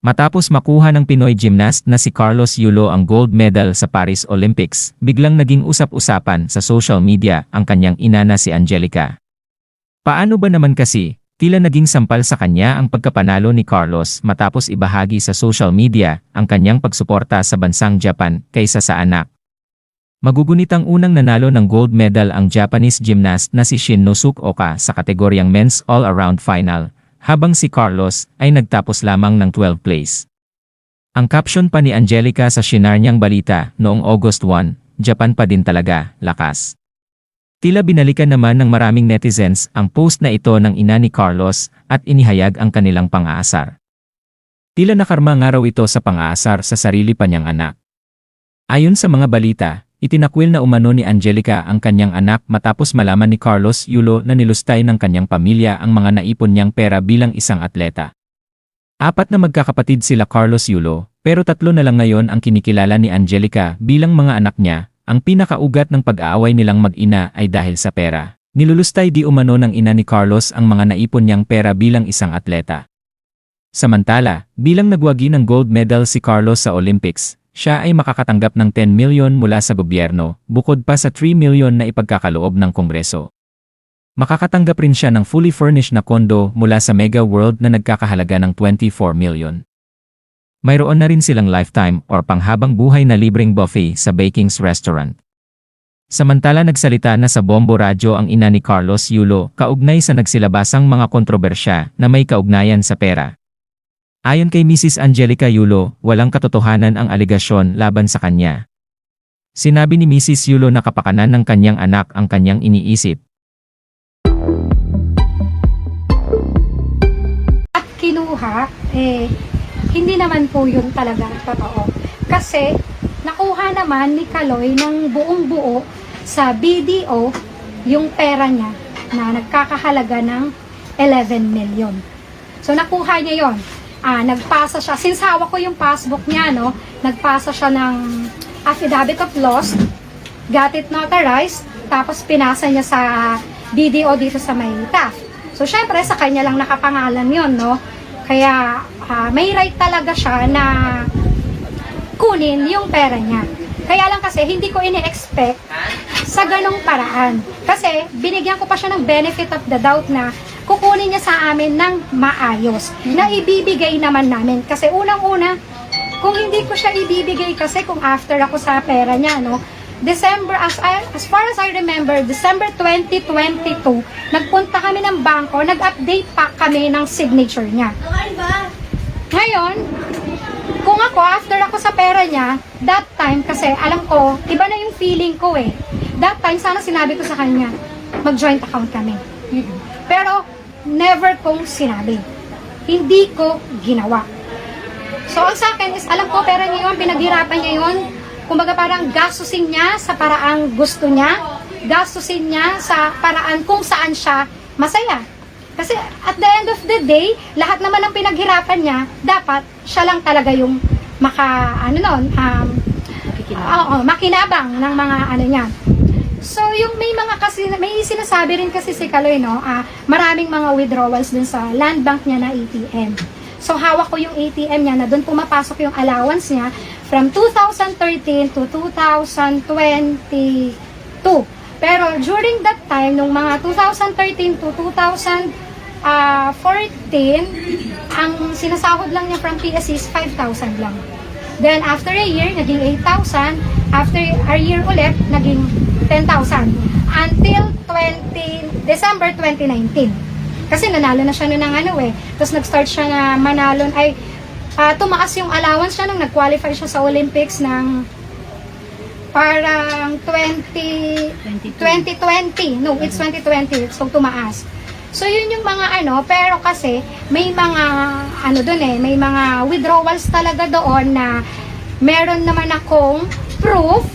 Matapos makuha ng Pinoy gymnast na si Carlos Yulo ang gold medal sa Paris Olympics, biglang naging usap-usapan sa social media ang kanyang ina na si Angelica. Paano ba naman kasi, tila naging sampal sa kanya ang pagkapanalo ni Carlos matapos ibahagi sa social media ang kanyang pagsuporta sa bansang Japan kaysa sa anak. Magugunit ang unang nanalo ng gold medal ang Japanese gymnast na si Shin Nosuke Oka sa kategoryang Men's All-Around Final, habang si Carlos ay nagtapos lamang ng 12th place. Ang caption pa ni Angelica sa shinar niyang balita noong August 1, Japan pa din talaga, lakas. Tila binalikan naman ng maraming netizens ang post na ito ng ina ni Carlos at inihayag ang kanilang pang-aasar. Tila nakarma nga raw ito sa pang-aasar sa sarili pa niyang anak. Ayon sa mga balita, itinakwil na umano ni Angelica ang kanyang anak matapos malaman ni Carlos Yulo na nilustay ng kanyang pamilya ang mga naipon niyang pera bilang isang atleta. Apat na magkakapatid sila Carlos Yulo, pero tatlo na lang ngayon ang kinikilala ni Angelica bilang mga anak niya, ang pinakaugat ng pag-aaway nilang mag-ina ay dahil sa pera. Nilulustay di umano ng ina ni Carlos ang mga naipon niyang pera bilang isang atleta. Samantala, bilang nagwagi ng gold medal si Carlos sa Olympics, siya ay makakatanggap ng 10 milyon mula sa gobyerno, bukod pa sa 3 milyon na ipagkakaloob ng Kongreso. Makakatanggap rin siya ng fully furnished na kondo mula sa Mega World na nagkakahalaga ng 24 milyon. Mayroon na rin silang lifetime or panghabang buhay na libreng buffet sa Baking's Restaurant. Samantala nagsalita na sa Bombo Radyo ang ina ni Carlos Yulo kaugnay sa nagsilabasang mga kontrobersya na may kaugnayan sa pera. Ayon kay Mrs. Angelica Yulo, walang katotohanan ang aligasyon laban sa kanya. Sinabi ni Mrs. Yulo na kapakanan ng kanyang anak ang kanyang iniisip. at kinuha, eh, hindi naman po yun talagang totoo. Kasi, nakuha naman ni Kaloy ng buong buo sa BDO yung pera niya na nagkakahalaga ng 11 million. So, nakuha niya yon. Ah, nagpasa siya. Since hawak ko yung passbook niya, no, nagpasa siya ng affidavit of loss, got it notarized, tapos pinasa niya sa BDO dito sa Maynita. So, syempre, sa kanya lang nakapangalan yon no? Kaya, ah, may right talaga siya na kunin yung pera niya. Kaya lang kasi, hindi ko ini-expect sa ganong paraan. Kasi, binigyan ko pa siya ng benefit of the doubt na kukunin niya sa amin ng maayos. Na ibibigay naman namin. Kasi unang-una, kung hindi ko siya ibibigay kasi kung after ako sa pera niya, no? December, as, I, as far as I remember, December 2022, nagpunta kami ng bangko, nag-update pa kami ng signature niya. Ngayon, kung ako, after ako sa pera niya, that time, kasi alam ko, iba na yung feeling ko eh. That time, sana sinabi ko sa kanya, mag-joint account kami. Pero, never kong sinabi. Hindi ko ginawa. So, ang sa akin is, alam ko, pera niya yun, pinaghirapan niya yun. Kumbaga parang gastusin niya sa paraang gusto niya, gastusin niya sa paraan kung saan siya masaya. Kasi at the end of the day, lahat naman ng pinaghirapan niya, dapat siya lang talaga yung maka, ano nun, um, oo, makinabang ng mga ano niya. So, yung may mga kasi, may sinasabi rin kasi si Kaloy, no, ah, maraming mga withdrawals dun sa land bank niya na ATM. So, hawak ko yung ATM niya na doon pumapasok yung allowance niya from 2013 to 2022. Pero during that time, nung mga 2013 to 2014, ang sinasahod lang niya from PSC is 5,000 lang. Then, after a year, naging 8,000. After a year ulit, naging 10,000. Until 20, December 2019. Kasi nanalo na siya nun ng ano eh. Tapos nag-start siya na manalo, ay ah, tumaas yung allowance siya nung nag-qualify siya sa Olympics ng parang 20, 2020. No, it's 2020. So, tumaas. So, yun yung mga ano, pero kasi may mga, ano doon eh, may mga withdrawals talaga doon na meron naman akong proof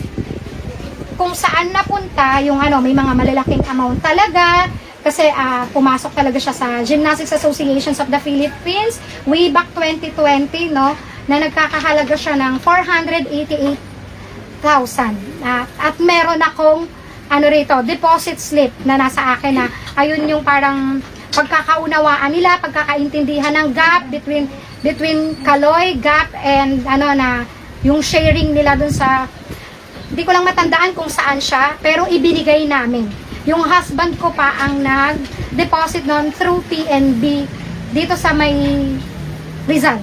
kung saan napunta yung ano, may mga malalaking amount talaga. Kasi ah, pumasok talaga siya sa Gymnastics Associations of the Philippines way back 2020, no? Na nagkakahalaga siya ng 488,000. Ah, at meron akong ano rito, deposit slip na nasa akin na ayun yung parang pagkakaunawaan nila, pagkakaintindihan ng gap between between Kaloy, Gap, and ano na, yung sharing nila dun sa, hindi ko lang matandaan kung saan siya, pero ibinigay namin. Yung husband ko pa ang nag-deposit nun through PNB dito sa may Rizal.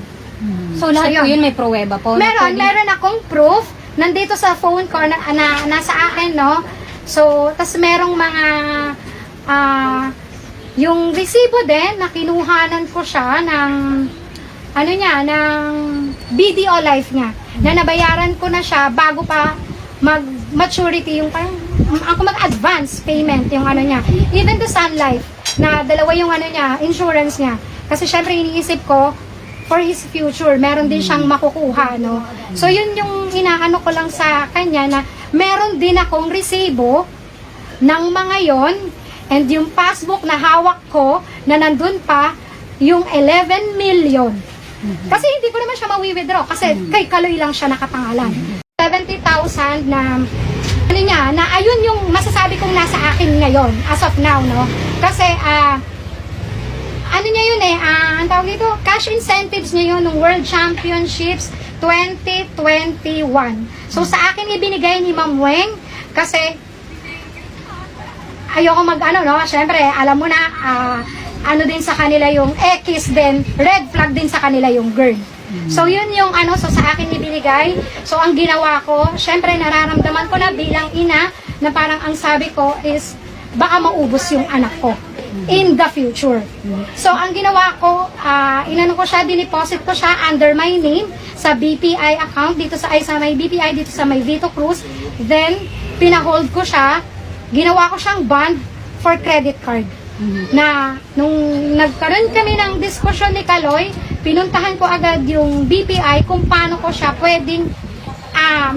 So lahat So, yun. yun may pruweba po. Meron, meron akong proof. Nandito sa phone ko na, na nasa akin, no? So, tas merong mga ah yung resibo din na kinuhanan ko siya ng ano niya, ng BDO life niya. Na nabayaran ko na siya bago pa mag maturity yung parang ako mag-advance payment yung ano niya. Even the Sun Life na dalawa yung ano niya, insurance niya. Kasi syempre iniisip ko for his future, meron din siyang makukuha, no? So, yun yung inaano ko lang sa kanya na meron din akong resibo ng mga yon and yung passbook na hawak ko na nandun pa yung 11 million. Kasi hindi ko naman siya mawi-withdraw kasi kay Kaloy lang siya nakapangalan. 70,000 na ano niya, na ayun yung masasabi kong nasa akin ngayon as of now, no? Kasi ah ano niya yun eh, ah, ang tawag dito, cash incentives niya yun ng World Championships 2021. So sa akin ibinigay ni Ma'am Weng kasi ayoko mag ano no, syempre alam mo na ah, ano din sa kanila yung X din, red flag din sa kanila yung girl. So yun yung ano, so sa akin ibinigay. So ang ginawa ko, syempre nararamdaman ko na bilang ina na parang ang sabi ko is baka maubos yung anak ko in the future. So ang ginawa ko, ah inano ko siya, dineposit ko siya under my name sa BPI account dito sa ay sa may BPI dito sa may Vito Cruz. Then pinahold ko siya, ginawa ko siyang bond for credit card na nung nagkaroon kami ng diskusyon ni Kaloy, pinuntahan ko agad yung BPI kung paano ko siya pwedeng um,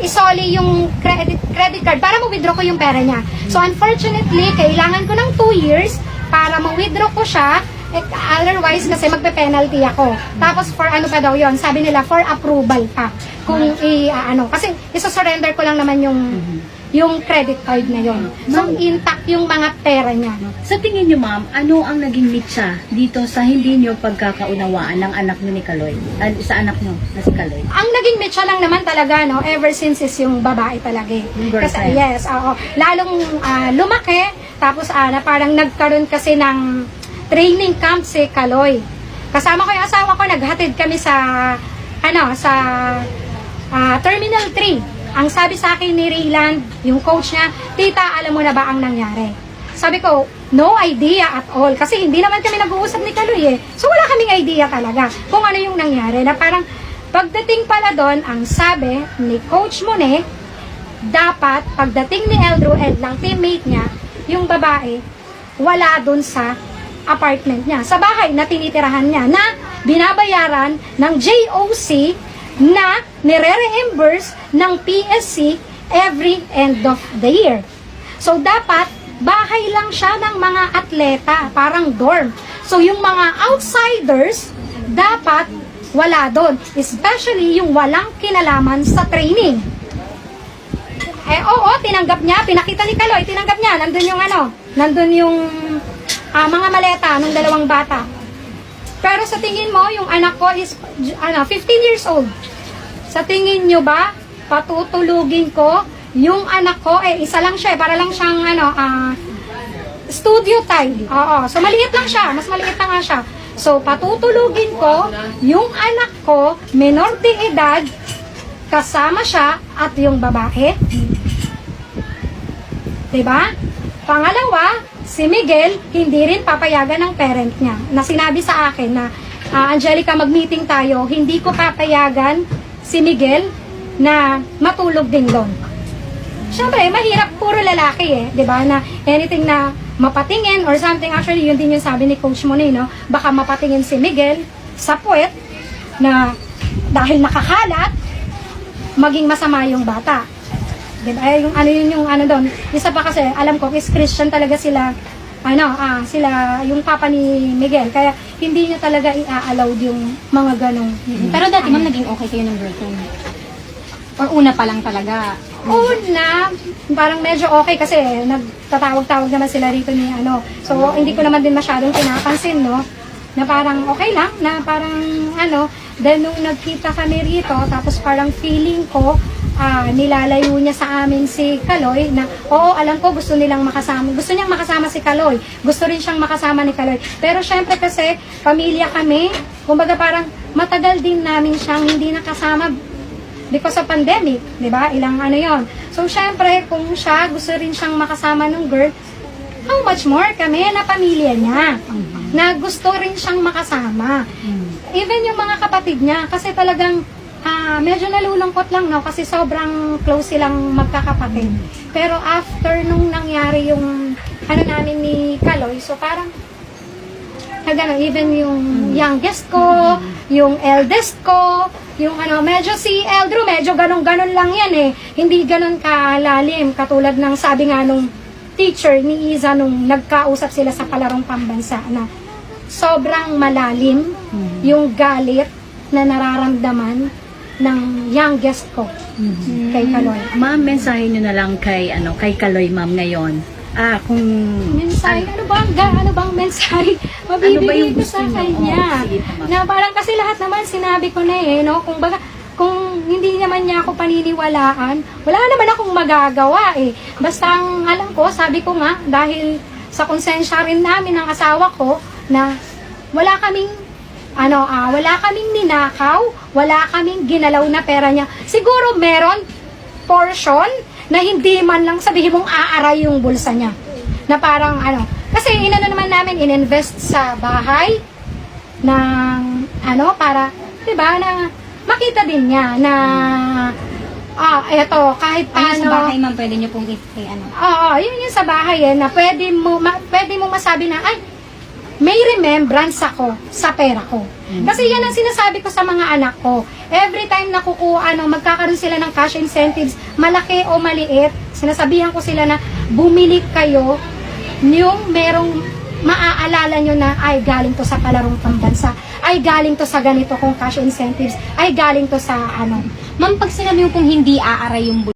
isoli yung credit, credit card para ma-withdraw ko yung pera niya. So unfortunately, kailangan ko ng 2 years para ma-withdraw ko siya eh, otherwise kasi magpe-penalty ako. Tapos for ano pa daw yon sabi nila for approval pa. Kung i ano kasi isa-surrender ko lang naman yung yung credit card na yon. So intact yung mga pera niya. Sa tingin niyo, ma'am, ano ang naging mitsa dito sa hindi niyo pagkakaunawaan ng anak niyo ni Kaloy? Ah, sa anak niyo na si Kaloy? ang naging mecha lang naman talaga, no, ever since is yung babae talaga. eh. Kasi, yes, oo. Lalong ah, lumaki, tapos ah, na parang nagkaroon kasi ng training camp si Kaloy. Kasama ko yung asawa ko, naghatid kami sa, ano, sa ah, Terminal 3. Ang sabi sa akin ni Rayland, yung coach niya, Tita, alam mo na ba ang nangyari? Sabi ko, no idea at all. Kasi hindi naman kami nag-uusap ni Kaloy eh. So wala kaming idea talaga kung ano yung nangyari. Na parang pagdating pala doon, ang sabi ni Coach Mone, dapat pagdating ni Eldro Ed ng teammate niya, yung babae, wala doon sa apartment niya. Sa bahay na tinitirahan niya na binabayaran ng JOC na nire-reimburse ng PSC every end of the year. So, dapat bahay lang siya ng mga atleta, parang dorm. So, yung mga outsiders, dapat wala doon. Especially yung walang kinalaman sa training. Eh, oo, tinanggap niya. Pinakita ni Kaloy, tinanggap niya. Nandun yung ano, nandun yung ah, mga maleta ng dalawang bata. Pero sa tingin mo, yung anak ko is ano, 15 years old. Sa tingin nyo ba, patutulugin ko yung anak ko, eh, isa lang siya, eh, para lang siyang, ano, ah, studio time. Oo, so maliit lang siya, mas maliit na nga siya. So, patutulugin ko yung anak ko, menor de edad, kasama siya at yung babae. 'Di ba? Pangalawa, si Miguel hindi rin papayagan ng parent niya. Na sinabi sa akin na "Ah, Angelica, mag-meeting tayo, hindi ko papayagan si Miguel na matulog din doon. Siyempre, mahirap puro lalaki eh, 'di ba? Na anything na mapatingin or something actually yun din yung sabi ni coach mo no? Baka mapatingin si Miguel sa puwet na dahil nakakalat maging masama yung bata. Diba? Eh, yung ano yun yung ano doon. Isa pa kasi, alam ko, is Christian talaga sila, ano, ah, sila, yung papa ni Miguel. Kaya, hindi niya talaga i-allowed yung mga ganong. Pero dati ma'am, naging okay kayo ng girlfriend. Or una pa lang talaga. Una, parang medyo okay kasi nagtatawag-tawag naman sila rito ni ano. So, hindi ko naman din masyadong pinapansin, no? na parang okay lang, na parang ano, then nung nagkita kami rito, tapos parang feeling ko, ah, nilalayo niya sa amin si Kaloy na, oo, alam ko gusto nilang makasama, gusto niyang makasama si Kaloy, gusto rin siyang makasama ni Kaloy. Pero syempre kasi, pamilya kami, kumbaga parang matagal din namin siyang hindi nakasama because of pandemic, di ba? Ilang ano yon. So, syempre, kung siya, gusto rin siyang makasama ng girl, how much more kami na pamilya niya na gusto rin siyang makasama. Even yung mga kapatid niya, kasi talagang ah, medyo nalulungkot lang, no? Kasi sobrang close silang magkakapatid. Pero after nung nangyari yung ano namin ni Kaloy, so parang na gano'n, even yung youngest ko, yung eldest ko, yung ano, medyo si Eldro, medyo ganon-ganon lang yan eh. Hindi ganon kalalim, katulad ng sabi nga nung teacher ni Iza nung nagkausap sila sa palarong pambansa na sobrang malalim yung galit na nararamdaman ng youngest ko kay Kaloy. Ma'am, mensahe nyo na lang kay, ano, kay Kaloy, ma'am, ngayon. Ah, kung... Mensahe, ano bang, ga, ano bang mensahe mabibigay Ano ba yung ko gusto sa kanya? Sige, tama. na parang kasi lahat naman sinabi ko na eh, no? Kung baga, kung hindi naman niya ako paniniwalaan, wala naman akong magagawa eh. Basta ang alam ko, sabi ko nga, dahil sa konsensya rin namin ng asawa ko, na wala kaming ano, ah, wala kaming ninakaw, wala kaming ginalaw na pera niya. Siguro meron portion na hindi man lang sabihin mong aaray yung bulsa niya. Na parang ano, kasi inano naman namin ininvest sa bahay ng ano para 'di ba na makita din niya na ah eto kahit Ayun paano sa bahay, ma'am, pwede niyo pong i- i- ano. Oo, yun yung sa bahay eh, na pwede mo, ma, pwede mo masabi na, ay, may remembrance ako sa pera ko. Kasi yan ang sinasabi ko sa mga anak ko. Every time na kukuha, ano, magkakaroon sila ng cash incentives, malaki o maliit, sinasabihan ko sila na bumili kayo yung merong maaalala nyo na ay galing to sa palarong pambansa, ay galing to sa ganito kong cash incentives, ay galing to sa ano. Ma'am, pag sinabi mo pong hindi aaray yung